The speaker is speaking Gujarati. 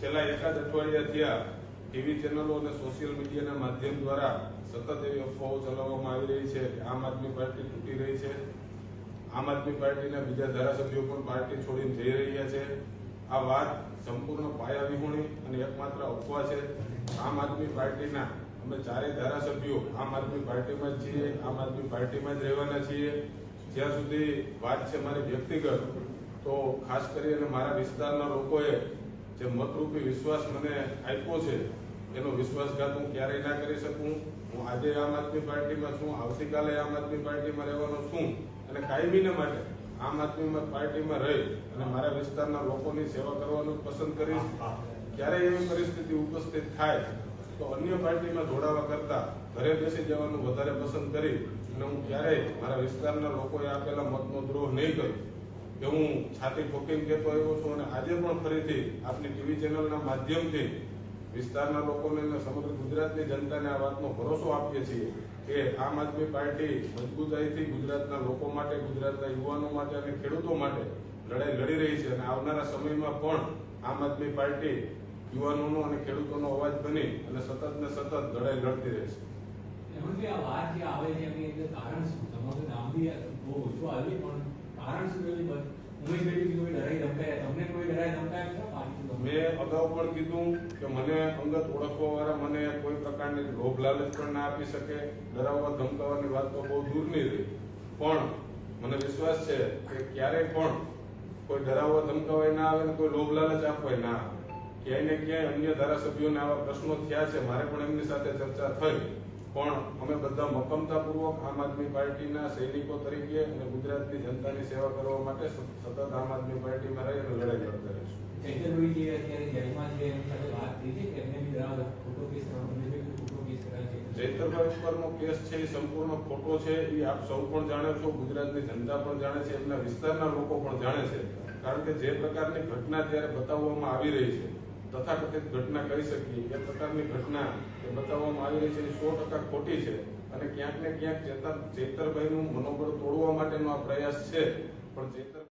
છેલ્લા એકાદ અઠવાડિયા થયા ટીવી ચેનલો અને સોશિયલ મીડિયાના માધ્યમ દ્વારા સતત એવી અફવાઓ ચલાવવામાં આવી રહી છે કે આમ આદમી પાર્ટી તૂટી રહી છે. આમ આદમી પાર્ટીના બીજા ધારાસભ્યો પણ પાર્ટી છોડીને જઈ રહ્યા છે. આ વાત સંપૂર્ણ પાયા વિહોણી અને એકમાત્ર અફવા છે. આમ આદમી પાર્ટીના અમે ચારેય ધારાસભ્યો આમ આદમી પાર્ટીમાં જ છીએ, આમ આદમી પાર્ટીમાં જ રહેવાના છીએ. જ્યાં સુધી વાત છે મારી વ્યક્તિગત, તો ખાસ કરીને મારા વિસ્તારના લોકોએ જે મતરૂપી વિશ્વાસ મને આપ્યો છે, એનો વિશ્વાસઘાત હું ક્યારેય ના કરી શકું. હું આજે આમ આદમી પાર્ટીમાં છું, આવતીકાલે આમ આદમી પાર્ટીમાં રહેવાનો છું અને કાયમીને માટે આમ આદમી પાર્ટીમાં રહી અને મારા વિસ્તારના લોકોની સેવા કરવાનું પસંદ કરીશ. ક્યારેય એવી પરિસ્થિતિ ઉપસ્થિત થાય તો અન્ય પાર્ટીમાં જોડાવા કરતા ઘરે બેસી જવાનું વધારે પસંદ કરી અને હું ક્યારેય મારા વિસ્તારના લોકોએ આપેલા મતનો દ્રોહ નહીં કરું. કે હું છાતી ઠોકીને કહેતો આવ્યો છું અને આજે પણ ફરીથી આપની ટીવી ચેનલના માધ્યમથી વિસ્તારના લોકોને અને સમગ્ર ગુજરાતની જનતાને આ વાતનો ભરોસો આપીએ છીએ કે આમ આદમી પાર્ટી મજબૂતાઈથી ગુજરાતના લોકો માટે, ગુજરાતના યુવાનો માટે અને ખેડૂતો માટે લડાઈ લડી રહી છે અને આવનારા સમયમાં પણ આમ આદમી પાર્ટી યુવાનોનો અને ખેડૂતોનો અવાજ બની અને સતત ને સતત લડાઈ લડતી રહેશે કારણ શું? તમારું નામ બી બહુ ઓછું આવ્યું, પણ કારણ શું અગાઉ પણ કીધું કે મને અંગત ઓળખવા વાળા મને કોઈ પ્રકારની લોભ લાલચ પણ ના આપી શકે, ડરાવવા, ધમકાવવાની વાત તો બહુ દૂરની રહી. પણ મને વિશ્વાસ છે કે ક્યારેય પણ કોઈ ડરાવવા, ધમકાવાય ના આવે ને કોઈ લોભ લાલચ આપવાય ના આવે. ક્યાંય ને ક્યાંય અન્ય ધારાસભ્યોને આવા પ્રશ્નો થયા છે, મારે પણ એમની સાથે ચર્ચા થઈ. પણ અમે બધા મક્કમતાપૂર્વક આમ આદમી પાર્ટીના સૈનિકો તરીકે અને ગુજરાતની જનતાની સેવા કરવા માટે સતત આમ આદમી પાર્ટીમાં રહી અને લડાઈ લડતા રહીશું. જયતરભાઈ ઉપરનો કેસ છે. એ સંપૂર્ણ ખોટો છે એ આપ સૌ પણ જાણો છો ગુજરાતની જનતા પણ જાણે છે એમના વિસ્તારના લોકો પણ જાણે છે. કારણ કે જે પ્રકારની ઘટના ત્યારે બતાવવામાં આવી રહી છે તથાકથિત ઘટના કહી શકીએ. એ પ્રકારની ઘટના એ બતાવવામાં આવી રહી છે એ સો ટકા ખોટી છે. અને ક્યાંક ને ક્યાંક ચેતર ચેતરભાઈનું મનોબળ તોડવા માટેનો આ પ્રયાસ છે. પણ ચેતર